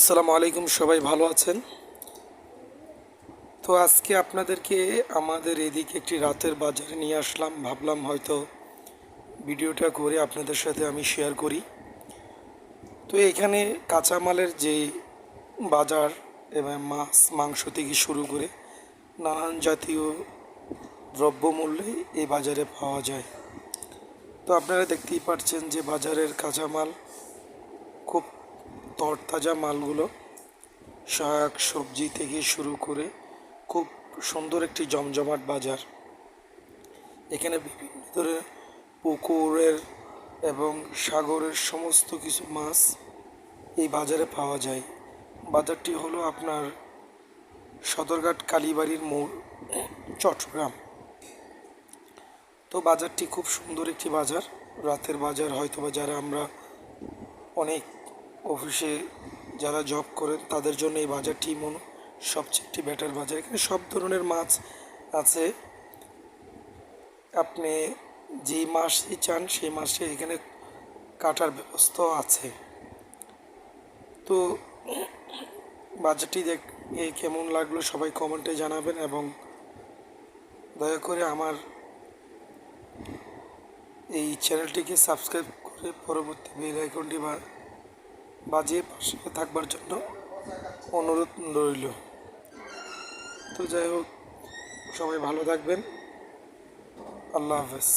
আসসালামু আলাইকুম, সবাই ভালো আছেন? তো আজকে আপনাদেরকে আমাদের এদিকে একটি রাতের বাজারে নিয়ে আসলাম। ভাবলাম হয়তো ভিডিওটা করে আপনাদের সাথে আমি শেয়ার করি। তো এখানে কাঁচামালের যে বাজার এবং মাছ, মাংস থেকে শুরু করে নানান জাতীয় দ্রব্যমূল্যে এই বাজারে পাওয়া যায়। তো আপনারা দেখতেই পাচ্ছেন যে বাজারের কাঁচামাল খুব তরতাজা মালগুলো শাক, সবজি থেকে শুরু করে খুব সুন্দর একটি জমজমাট বাজার। এখানে বিভিন্ন ধরনের পুকুরের এবং সাগরের সমস্ত কিছু মাছ এই বাজারে পাওয়া যায়। বাজারটি হলো আপনার সদরঘাট কালীবাড়ির মোড়, চট্টগ্রাম। তো বাজারটি খুব সুন্দর একটি বাজার। রাতের বাজার হয়তো বা যারা আমরা অনেক অফিসে যারা জব করেন তাদের জন্য এই বাজারটি মনে সবচেয়ে একটি বেটার বাজার। এখানে সব ধরনের মাছ আছে। আপনি যে মাছই চান, সেই মাসে এখানে কাটার ব্যবস্থাও আছে। তো বাজারটি দেখ কেমন লাগল সবাই কমেন্টে জানাবেন এবং দয়া করে আমার এই চ্যানেলটিকে সাবস্ক্রাইব করে পরবর্তী বেল আইকনটি বা বাজিয়ে পাশে থাকবার জন্য অনুরোধ রইল। তো যাই হোক সবাই ভালো থাকবেন। আল্লাহ হাফেজ।